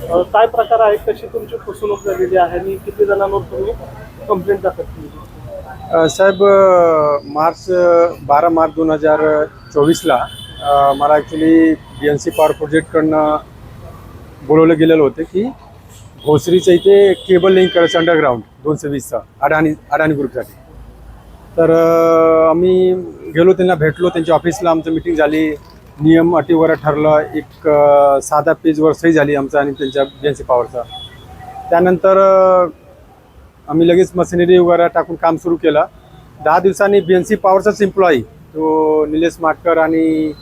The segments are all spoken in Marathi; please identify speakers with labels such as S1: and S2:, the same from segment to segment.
S1: काय प्रकार आहे कशी तुमची फसवणूक झालेली आहे? आणि किती जणांवर तुम्ही कंप्लेंट दाखल केली?
S2: साहेब मार्च बारा मार्च दोन हजार चोवीसला मला actually B N C power प्रोजेक्टकडनं बोलवलं गेलेलं होतं की भोसरीच्या इथे केबल लिंक करायचं अंडरग्राऊंड दोनशे वीसचा अडाणी अडाणी ग्रुपसाठी. तर आम्ही गेलो त्यांना भेटलो त्यांच्या ऑफिसला आमचं मिटिंग झाली. नियम अटी वगैरे ठरलं एक साधा पेजवर सही झाली आमचा आणि त्यांच्या बी सी पॉवरचा त्यानंतर आम्ही लगेच मशिनरी वगैरे टाकून काम सुरू केलं. दहा दिवसांनी बी एन सी पॉवरचाच एम्प्लॉई तो निलेश माटकर आणि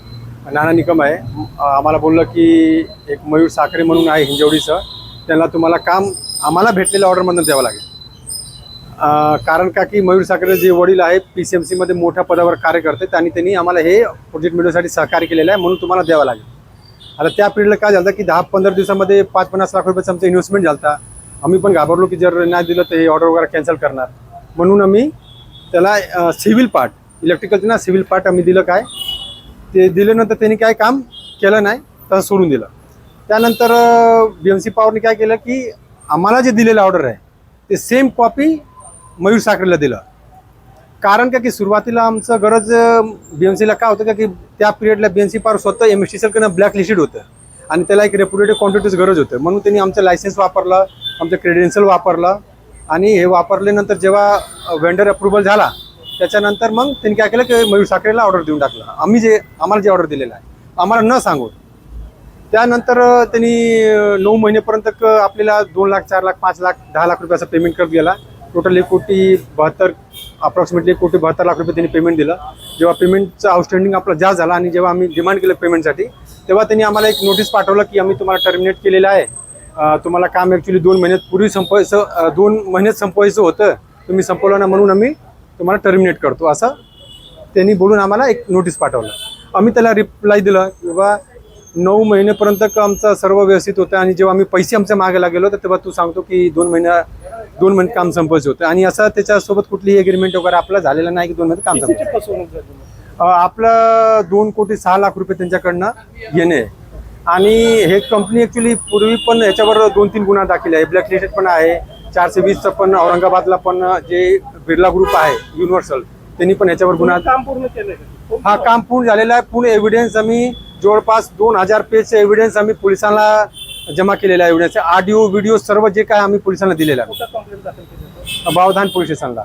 S2: नाना निकम आहे. आम्हाला बोललं की एक मयूर साखरे म्हणून आहे हिंजवडीचं. त्यांना तुम्हाला काम आम्हाला भेटलेल्या ऑर्डरमधून द्यावं लागेल. कारण का की मयूर साखरे जे वडील आहे पी सी एम सीमध्ये मोठ्या पदावर कार्य करतात आणि त्यांनी आम्हाला हे प्रोजेक्ट मिळवण्यासाठी सहकार्य केलेलं आहे म्हणून तुम्हाला द्यावं लागेल. आता त्या पिरियडला काय झालं की दहा पंधरा दिवसामध्ये पाच पन्नास लाख रुपयाचं आमचं इन्व्हेस्टमेंट झालं आम्ही पण घाबरलो की जर नाही दिलं तर हे ऑर्डर वगैरे कॅन्सल करणार. म्हणून आम्ही त्याला सिव्हिल पार्ट इलेक्ट्रिकलचं ना सिव्हिल पार्ट आम्ही दिलं काय? ते दिल्यानंतर त्यांनी काय काम केलं नाही तसं सोडून दिलं. त्यानंतर बी एम सी पॉवरने काय केलं की आम्हाला जे दिलेलं ऑर्डर आहे ते सेम कॉपी मयूर साखरेला दिलं. कारण का की सुरुवातीला आमचं गरज बी एम सीला काय होतं का की त्या पिरियडला बी एम सी पॉवर स्वतः एम एस टी सीकडनं ब्लॅक लिस्टेड होतं. आणि त्याला एक रेप्युटेड क्वांटिटीच गरज होतं. म्हणून त्यांनी आमचं लायसन्स वापरलं आमचं क्रेडेन्शियल वापरलं. आणि हे वापरल्यानंतर जेव्हा वेंडर अप्रुव्हल झाला त्याच्यानंतर मग त्यांनी काय केलं की मयूर साखरेला ऑर्डर देऊन टाकलं. आम्ही जे आम्हाला जे ऑर्डर दिलेलं आहे आम्हाला न सांगून. त्यानंतर त्यांनी नऊ महिनेपर्यंत क- आपल्याला दोन लाख चार लाख पाच लाख दहा लाख रुपयाचा पेमेंट करत गेला. टोटल एक कोटी बहात्तर अप्रॉक्सिमेटली एक कोटी बहात्तर लाख रुपये त्यांनी पेमेंट दिलं. जेव्हा पेमेंटचं आउटस्टँडिंग आपलं जास्त झाला आणि जेव्हा आम्ही डिमांड केलं पेमेंटसाठी तेव्हा त्यांनी आम्हाला एक नोटीस पाठवलं की आम्ही तुम्हाला टर्मिनेट केलेलं आहे. तुम्हाला काम ॲक्च्युली दोन महिन्यात पूर्वी संपवायचं दोन महिन्यात संपवायचं होतं. तुम्ही संपवलं ना म्हणून आम्ही तुम्हाला टर्मिनेट करतो असं त्यांनी बोलून आम्हाला एक नोटीस पाठवलं. आम्ही त्याला रिप्लाय दिलं किंवा नऊ महिनेपर्यंत क- आमचं सर्व व्यवस्थित होतं आणि जेव्हा आम्ही पैसे आमच्या मागायला गेलो तर तेव्हा तू सांगतो की दोन महिन्या दोन महिन्यात काम संपवायचं होतं. आणि असं त्याच्यासोबत कुठलीही एग्रीमेंट वगैरे आपलं झालेलं नाही की दोन महिन्यात काम अ, आपलं दोन कोटी सहा लाख रुपये त्यांच्याकडनं येणे. आणि हे कंपनी ॲक्च्युली पूर्वी पण याच्यावर दोन तीन गुन्हा दाखल आहे. ब्लॅक लिस्टेड पण आहे. चारशे वीसचं पण औरंगाबादला पण जे बिर्ला ग्रुप आहे युनिव्हर्सल त्यांनी पण याच्यावर गुन्हा
S1: काम पूर्ण?
S2: हा काम पूर्ण झालेलं आहे. पूर्ण एव्हिडन्स आम्ही जवळपास दोन हजार पेजचे एव्हिडन्स आम्ही पोलिसांना जमा केलेला आहे एव्हिडन्स ऑडिओ व्हिडिओ सर्व जे काय आम्ही पोलिसांना दिलेलं आहे. बावधान पोलीस स्टेशनला.